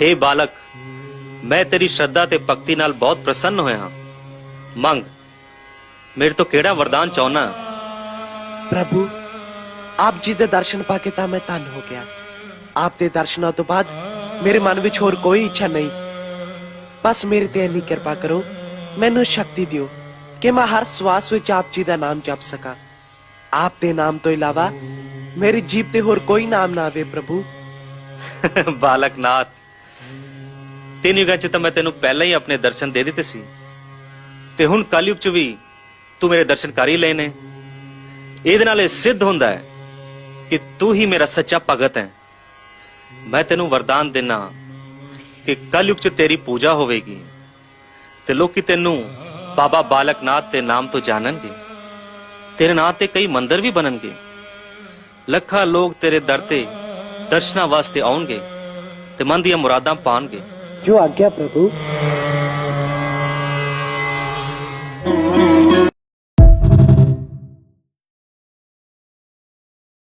हे ਬਾਲਕ, ਮੈਂ ਤੇਰੀ ਸ਼ਰਧਾ ਤੇ ਭਗਤੀ ਨਾਲ ਬਹੁਤ ਪ੍ਰਸੰਨ ਹੋਇਆ ਹਾਂ। ਮੰਗ, ਮੇਰੇ ਤੋਂ ਕਿਹੜਾ ਵਰਦਾਨ ਚਾਹਨਾ ਪ੍ਰਭੂ, ਆਪ ਜੀ ਦੇ ਦਰਸ਼ਨ ਪਾ ਕੇ ਤਾਂ ਮੈਂ ਧੰਨ ਹੋ ਗਿਆ। ਆਪ ਦੇ ਦਰਸ਼ਨਾਂ ਤੋਂ ਬਾਅਦ ਮੇਰੇ ਮਨ ਵਿੱਚ ਹੋਰ ਕੋਈ ਇੱਛਾ ਨਹੀਂ। ਬਸ ਮੇਰੇ ਤੇ ਇੰਨੀ ਕਿਰਪਾ ਕਰੋ, ਮੈਨੂੰ ਸ਼ਕਤੀ ਦਿਓ ਕਿ ਮੈਂ ਹਰ ਸਵਾਸ ਵਿੱਚ ਆਪ ਜੀ ਦਾ ਨਾਮ ਜਪ ਸਕਾਂ। ਆਪ ਦੇ ਨਾਮ ਤੋਂ ਇਲਾਵਾ ਮੇਰੀ ਜੀਭ ਤੇ ਹੋਰ ਕੋਈ ਨਾਮ ਨਾ ਆਵੇ ਪ੍ਰਭੂ। ਬਾਲਕ ਨਾਥ ਤਿੰਨ ਯੁਗਾਂ ਚ ਤਾਂ ਮੈਂ ਤੈਨੂੰ ਪਹਿਲਾਂ ਹੀ ਆਪਣੇ ਦਰਸ਼ਨ ਦੇ ਦਿੱਤੇ ਸੀ ਤੇ ਹੁਣ ਕਲਯੁਗ ਚ ਵੀ ਤੂੰ ਮੇਰੇ ਦਰਸ਼ਨ ਕਰ ਹੀ ਲਏ ਨੇ ਇਹਦੇ ਨਾਲ ਇਹ ਸਿੱਧ ਹੁੰਦਾ ਹੈ ਕਿ ਤੂੰ ਹੀ ਮੇਰਾ ਸੱਚਾ ਭਗਤ ਹੈ ਮੈਂ ਤੈਨੂੰ ਵਰਦਾਨ ਦੇਣਾ ਕਿ ਕਲਯੁਗ ਚ ਤੇਰੀ ਪੂਜਾ ਹੋਵੇਗੀ ਤੇ ਲੋਕੀ ਤੈਨੂੰ ਬਾਬਾ ਬਾਲਕ ਨਾਥ ਦੇ ਨਾਮ ਤੋਂ ਜਾਣਨਗੇ ਤੇਰੇ ਨਾਂ ਤੇ ਕਈ ਮੰਦਿਰ ਵੀ ਬਣਨਗੇ ਲੱਖਾਂ ਲੋਕ ਤੇਰੇ ਦਰ ਤੇ ਦਰਸ਼ਨਾਂ ਵਾਸਤੇ ਆਉਣਗੇ ਤੇ ਮਨ ਦੀਆਂ ਮੁਰਾਦਾਂ ਪਾਣਗੇ। ਜੋ ਆਗਿਆ ਪ੍ਰਭੂ